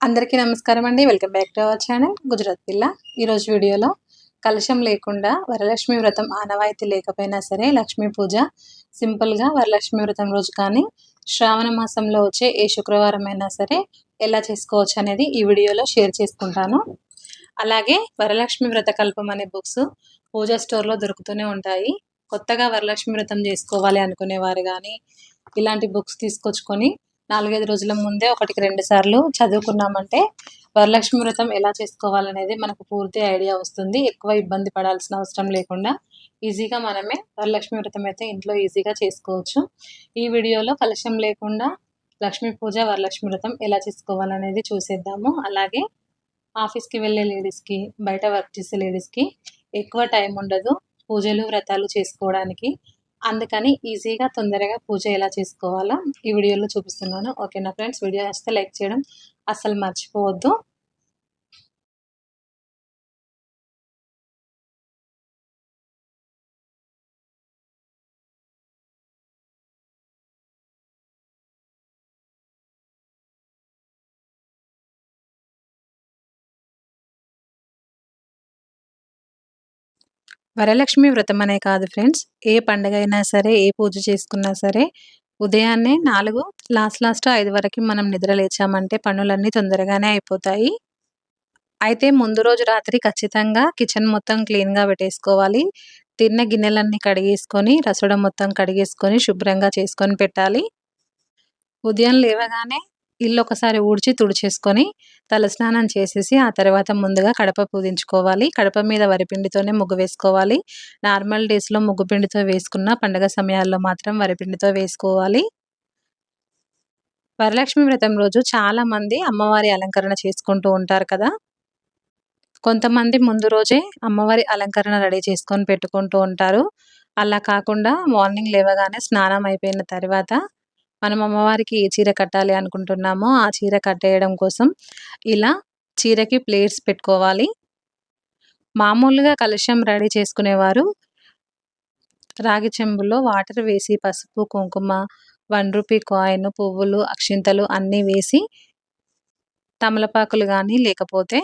అందరికీ నమస్కారం అండి. Welcome back to our channel Gujarat పిల్ల. ఈరోజు వీడియోలో కలశం లేకుండా వరలక్ష్మి వ్రతం ఆనవాయితీ లేకపోయినా సరే లక్ష్మీ పూజ సింపుల్గా వరలక్ష్మి వ్రతం రోజు కానీ శ్రావణ మాసంలో వచ్చే ఏ శుక్రవారం అయినా సరే ఎలా చేసుకోవచ్చు అనేది ఈ వీడియోలో షేర్ చేసుకుంటాను. అలాగే వరలక్ష్మి వ్రత కల్పం అనే బుక్స్ పూజా స్టోర్లో దొరుకుతూనే ఉంటాయి. కొత్తగా వరలక్ష్మి వ్రతం చేసుకోవాలి అనుకునేవారు కానీ ఇలాంటి బుక్స్ తీసుకొచ్చుకొని నాలుగైదు రోజుల ముందే ఒకటికి రెండు సార్లు చదువుకున్నామంటే వరలక్ష్మి వ్రతం ఎలా చేసుకోవాలనేది మనకు పూర్తి ఐడియా వస్తుంది. ఎక్కువ ఇబ్బంది పడాల్సిన అవసరం లేకుండా ఈజీగా మనమే వరలక్ష్మి వ్రతం అయితే ఇంట్లో ఈజీగా చేసుకోవచ్చు. ఈ వీడియోలో కలశం లేకుండా లక్ష్మీ పూజ వరలక్ష్మి వ్రతం ఎలా చేసుకోవాలనేది చూసేద్దాము. అలాగే ఆఫీస్కి వెళ్ళే లేడీస్కి బయట వర్క్ చేసే లేడీస్కి ఎక్కువ టైం ఉండదు పూజలు వ్రతాలు చేసుకోవడానికి. అందుకని ఈజీగా తొందరగా పూజ ఎలా చేసుకోవాలో ఈ వీడియోలో చూపిస్తున్నాను. ఓకేనా ఫ్రెండ్స్? వీడియో వస్తే లైక్ చేయడం అస్సలు మర్చిపోవద్దు. వరలక్ష్మి వ్రతం అనే కాదు ఫ్రెండ్స్. ఏ పండుగ అయినా సరే ఏ పూజ చేసుకున్నా సరే ఉదయాన్నే నాలుగు లాస్ట్ లాస్ట్ ఐదు వరకు మనం నిద్ర లేచామంటే పనులన్నీ తొందరగానే అయిపోతాయి. అయితే ముందు రోజు రాత్రి ఖచ్చితంగా కిచెన్ మొత్తం క్లీన్గా పెట్టేసుకోవాలి. తిన్న గిన్నెలన్నీ కడిగేసుకొని రసడం మొత్తం కడిగేసుకొని శుభ్రంగా చేసుకొని పెట్టాలి. ఉదయం లేవగానే ఇల్లు ఒకసారి ఊడ్చి తుడిచేసుకొని తలస్నానం చేసేసి ఆ తర్వాత ముందుగా కడప పూజించుకోవాలి. కడప మీద వరిపిండితోనే ముగ్గు వేసుకోవాలి. నార్మల్ డేస్లో ముగ్గు పిండితో వేసుకున్న పండగ సమయాల్లో మాత్రం వరిపిండితో వేసుకోవాలి. వరలక్ష్మి వ్రతం రోజు చాలామంది అమ్మవారి అలంకరణ చేసుకుంటూ ఉంటారు కదా. కొంతమంది ముందు రోజే అమ్మవారి అలంకరణ రెడీ చేసుకొని పెట్టుకుంటూ ఉంటారు. అలా కాకుండా మార్నింగ్ లేవగానే స్నానం అయిపోయిన తర్వాత మనం అమ్మవారికి ఏ చీర కట్టాలి అనుకుంటున్నామో ఆ చీర కట్టేయడం కోసం ఇలా చీరకి ప్లేట్స్ పెట్టుకోవాలి. మామూలుగా కలుషం రెడీ చేసుకునేవారు. రాగి చెంబులో వాటర్ వేసి పసుపు కుంకుమ వన్ రూపీ కాయిన్ పువ్వులు అక్షింతలు అన్నీ వేసి తమలపాకులు కానీ లేకపోతే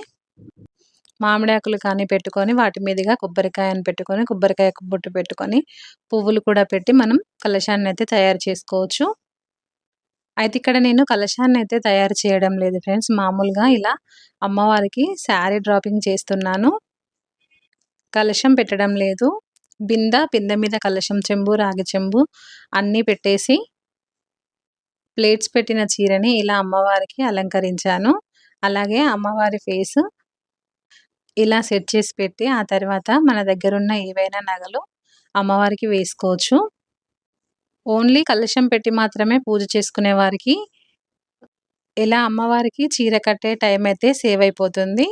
మామిడాకులు కానీ పెట్టుకొని వాటి మీదుగా కొబ్బరికాయను పెట్టుకొని కొబ్బరికాయ బొట్టు పెట్టుకొని పువ్వులు కూడా పెట్టి మనం కలశాన్ని అయితే తయారు చేసుకోవచ్చు. అయితే ఇక్కడ నేను కలశాన్ని అయితే తయారు చేయడం లేదు ఫ్రెండ్స్. మామూలుగా ఇలా అమ్మవారికి శారీ డ్రాపింగ్ చేస్తున్నాను. కలశం పెట్టడం లేదు. బింద బింద మీద కలశం చెంబు రాగి చెంబు అన్నీ పెట్టేసి ప్లేట్స్ పెట్టిన చీరని ఇలా అమ్మవారికి అలంకరించాను. అలాగే అమ్మవారి ఫేస్ ఇలా సెట్ చేసి పెట్టి ఆ తర్వాత మన దగ్గర ఉన్న ఏవైనా నగలు అమ్మవారికి వేసుకోవచ్చు. ఓన్లీ కలశం పెట్టి మాత్రమే పూజ చేసుకునే వారికి ఇలా అమ్మవారికి చీర కట్టే టైం అయితే సేవ్ అయిపోతుంది.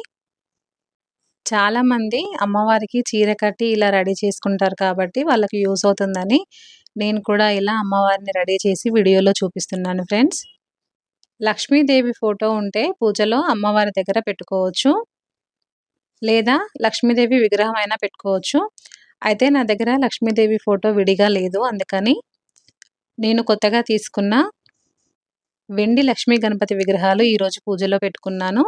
చాలామంది అమ్మవారికి చీర కట్టి ఇలా రెడీ చేసుకుంటారు కాబట్టి వాళ్ళకి యూస్ అవుతుందని నేను కూడా ఇలా అమ్మవారిని రెడీ చేసి వీడియోలో చూపిస్తున్నాను ఫ్రెండ్స్. లక్ష్మీదేవి ఫోటో ఉంటే పూజలో అమ్మవారి దగ్గర పెట్టుకోవచ్చు. లేదా లక్ష్మీదేవి విగ్రహం అయినా పెట్టుకోవచ్చు. అయితే నా దగ్గర లక్ష్మీదేవి ఫోటో విడిగా లేదు అందుకని నేను కొత్తగా తీసుకున్న వెండి లక్ష్మీ గణపతి విగ్రహాలు ఈరోజు పూజలో పెట్టుకున్నాను.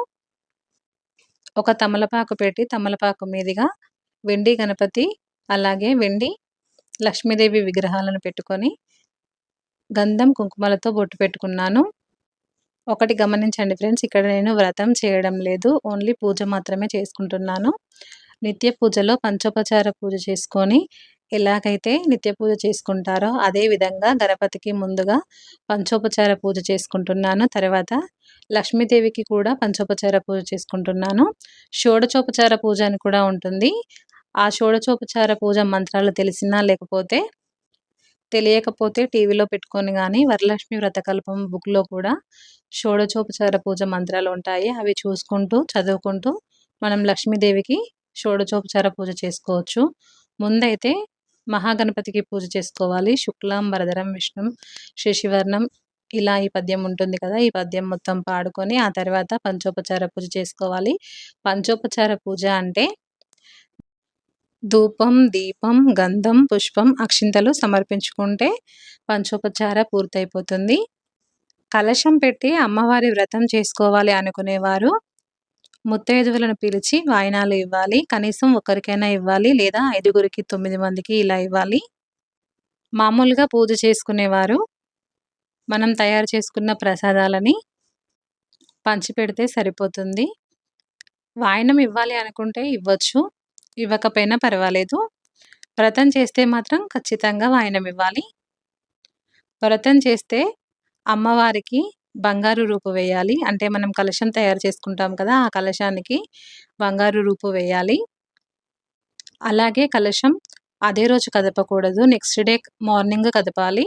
ఒక తమలపాకు పెట్టి తమలపాకు మీదుగా వెండి గణపతి అలాగే వెండి లక్ష్మీదేవి విగ్రహాలను పెట్టుకొని గంధం కుంకుమలతో బొట్టు పెట్టుకున్నాను. ఒకటి గమనించండి ఫ్రెండ్స్ ఇక్కడ నేను వ్రతం చేయడం లేదు. ఓన్లీ పూజ మాత్రమే చేసుకుంటున్నాను. నిత్య పూజలో పంచోపచార పూజ చేసుకొని ఎలాగైతే నిత్య పూజ చేసుకుంటారో అదే విధంగా గణపతికి ముందుగా పంచోపచార పూజ చేసుకుంటున్నాను. తర్వాత లక్ష్మీదేవికి కూడా పంచోపచార పూజ చేసుకుంటున్నాను. షోడచోపచార పూజ అని కూడా ఉంటుంది. ఆ షోడచోపచార పూజ మంత్రాలు తెలిసినా లేకపోతే తెలియకపోతే టీవీలో పెట్టుకొని కానీ వరలక్ష్మి వ్రతకల్పం బుక్లో కూడా షోడచోపచార పూజ మంత్రాలు ఉంటాయి. అవి చూసుకుంటూ చదువుకుంటూ మనం లక్ష్మీదేవికి షోడచోపచార పూజ చేసుకోవచ్చు. ముందైతే మహాగణపతికి పూజ చేసుకోవాలి. శుక్లాం వరదరం విష్ణు శశివర్ణం ఇలా ఈ పద్యం ఉంటుంది కదా ఈ పద్యం మొత్తం పాడుకొని ఆ తర్వాత పంచోపచార పూజ చేసుకోవాలి. పంచోపచార పూజ అంటే ధూపం దీపం గంధం పుష్పం అక్షింతలు సమర్పించుకుంటే పంచోపచార పూర్తయిపోతుంది. కలశం పెట్టి అమ్మవారి వ్రతం చేసుకోవాలి అనుకునేవారు. ముత్తైదువులను పిలిచి వాయినాలు ఇవ్వాలి. కనీసం ఒకరికైనా ఇవ్వాలి లేదా ఐదుగురికి తొమ్మిది మందికి ఇలా ఇవ్వాలి. మామూలుగా పూజ చేసుకునేవారు. మనం తయారు చేసుకున్న ప్రసాదాలని పంచిపెడితే సరిపోతుంది. వాయినం ఇవ్వాలి అనుకుంటే ఇవ్వచ్చు. ఇవ్వకపోయినా పర్వాలేదు. వ్రతం చేస్తే మాత్రం ఖచ్చితంగా వాయినం ఇవ్వాలి. వ్రతం చేస్తే అమ్మవారికి బంగారు రూపు వేయాలి. అంటే మనం కలశం తయారు చేసుకుంటాం కదా ఆ కలశానికి బంగారు రూపు వేయాలి. అలాగే కలశం అదే రోజు కదపకూడదు. నెక్స్ట్ డే మార్నింగ్ కదపాలి.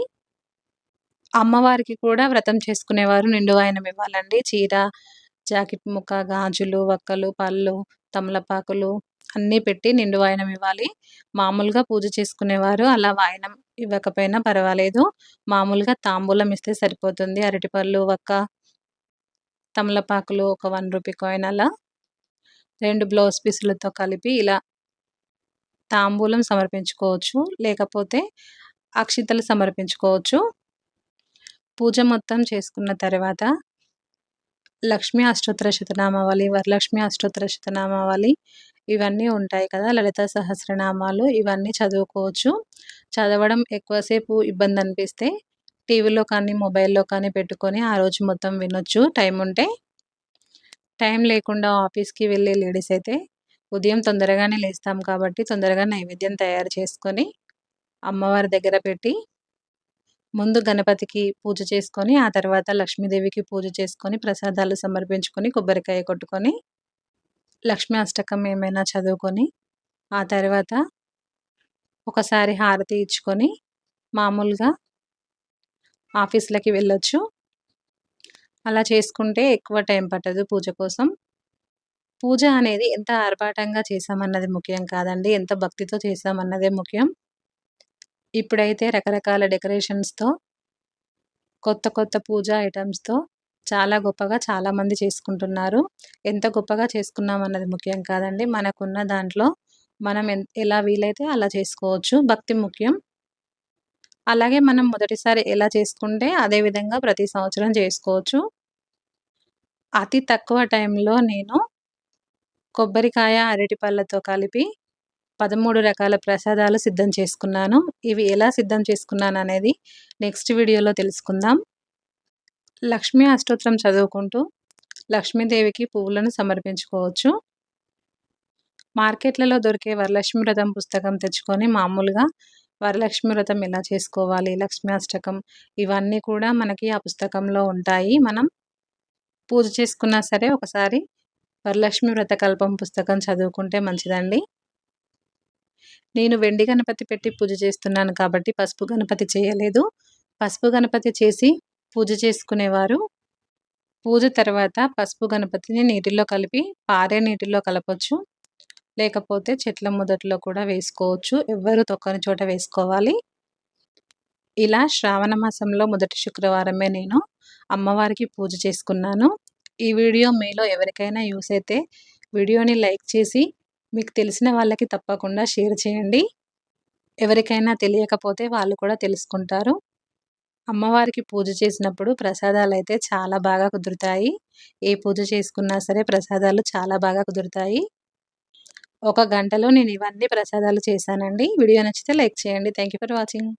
అమ్మవారికి కూడా వ్రతం చేసుకునేవారు నిండు ఇవ్వాలండి. చీర జాకెట్ ముక్క గాజులు వక్కలు పళ్ళు తమలపాకులు అన్నీ పెట్టి నిండు వాయనం ఇవ్వాలి. మామూలుగా పూజ చేసుకునేవారు అలా వాయనం ఇవ్వకపోయినా పర్వాలేదు. మామూలుగా తాంబూలం ఇస్తే సరిపోతుంది. అరటిపళ్ళు వక్క తమలపాకులు ఒక వన్ రూపీ కాయిన్ అలా. రెండు బ్లౌజ్ పీసులతో కలిపి ఇలా తాంబూలం సమర్పించుకోవచ్చు. లేకపోతే అక్షితలు సమర్పించుకోవచ్చు. పూజ మొత్తం చేసుకున్న తర్వాత లక్ష్మీ అష్టోత్తర శతనామావళి వరలక్ష్మి అష్టోత్తర శతనామావళి ఇవన్నీ ఉంటాయి కదా. లలిత సహస్రనామాలు ఇవన్నీ చదువుకోవచ్చు. చదవడం ఎక్కువసేపు ఇబ్బంది అనిపిస్తే టీవీలో కానీ మొబైల్లో కానీ పెట్టుకొని ఆ రోజు మొత్తం వినొచ్చు. టైం ఉంటే టైం లేకుండా ఆఫీస్కి వెళ్ళే లేడీస్ అయితే ఉదయం తొందరగానే లేస్తాం కాబట్టి తొందరగా నైవేద్యం తయారు చేసుకొని అమ్మవారి దగ్గర పెట్టి ముందు గణపతికి పూజ చేసుకొని ఆ తర్వాత లక్ష్మీదేవికి పూజ చేసుకొని ప్రసాదాలు సమర్పించుకొని కొబ్బరికాయ కొట్టుకొని లక్ష్మీ అష్టకం ఏమైనా చదువుకొని ఆ తర్వాత ఒకసారి హారతి ఇచ్చుకొని మామూలుగా ఆఫీసులకి వెళ్ళొచ్చు. అలా చేసుకుంటే ఎక్కువ టైం పట్టదు పూజ కోసం. పూజ అనేది ఎంత ఆర్భాటంగా చేసామన్నది ముఖ్యం కాదండి. ఎంత భక్తితో చేసామన్నదే ముఖ్యం. ఇప్పుడైతే రకరకాల డెకరేషన్స్తో కొత్త కొత్త పూజ ఐటమ్స్తో చాలా గొప్పగా చాలామంది చేసుకుంటున్నారు. ఎంత గొప్పగా చేసుకున్నాం అన్నది ముఖ్యం కాదండి. మనకున్న దాంట్లో మనం ఎలా వీలైతే అలా చేసుకోవచ్చు. భక్తి ముఖ్యం. అలాగే మనం మొదటిసారి ఎలా చేసుకుంటే అదే విధంగా ప్రతి సంవత్సరం చేసుకోవచ్చు. అతి తక్కువ టైంలో నేను కొబ్బరికాయ అరటిపళ్ళతో కలిపి పదమూడు రకాల ప్రసాదాలు సిద్ధం చేసుకున్నాను. ఇవి ఎలా సిద్ధం చేసుకున్నాను అనేది నెక్స్ట్ వీడియోలో తెలుసుకుందాం. లక్ష్మీ అష్టోత్తరం చదువుకుంటూ లక్ష్మీదేవికి పువ్వులను సమర్పించుకోవచ్చు. మార్కెట్లలో దొరికే వరలక్ష్మి వ్రతం పుస్తకం తెచ్చుకొని మామూలుగా వరలక్ష్మి వ్రతం ఎలా చేసుకోవాలి లక్ష్మీ అష్టకం ఇవన్నీ కూడా మనకి ఆ పుస్తకంలో ఉంటాయి. మనం పూజ చేసుకున్నా సరే ఒకసారి వరలక్ష్మి వ్రతకల్పం పుస్తకం చదువుకుంటే మంచిదండి. నేను వెండి గణపతి పెట్టి పూజ చేస్తున్నాను కాబట్టి పసుపు గణపతి చేయలేదు. పసుపు గణపతి చేసి పూజ చేసుకునేవారు. పూజ తర్వాత పసుపు గణపతిని నీటిలో కలిపి పారే నీటిలో కలపచ్చు. లేకపోతే చెట్ల మొదట్లో కూడా వేసుకోవచ్చు. ఎవ్వరు తొక్కని చోట వేసుకోవాలి. ఇలా శ్రావణ మాసంలో మొదటి శుక్రవారమే నేను అమ్మవారికి పూజ చేసుకున్నాను. ఈ వీడియో మీలో ఎవరికైనా యూస్ అయితే వీడియోని లైక్ చేసి మీకు తెలిసిన వాళ్ళకి తప్పకుండా షేర్ చేయండి. ఎవరికైనా తెలియకపోతే వాళ్ళు కూడా తెలుసుకుంటారు. అమ్మవారికి పూజ చేసినప్పుడు ప్రసాదాలు అయితే చాలా బాగా కుదురుతాయి. ఏ పూజ చేసుకున్నా సరే ప్రసాదాలు చాలా బాగా కుదురుతాయి. ఒక గంటలో నేను ఇవన్నీ ప్రసాదాలు చేశానండి. వీడియో నచ్చితే లైక్ చేయండి. Thank for watching.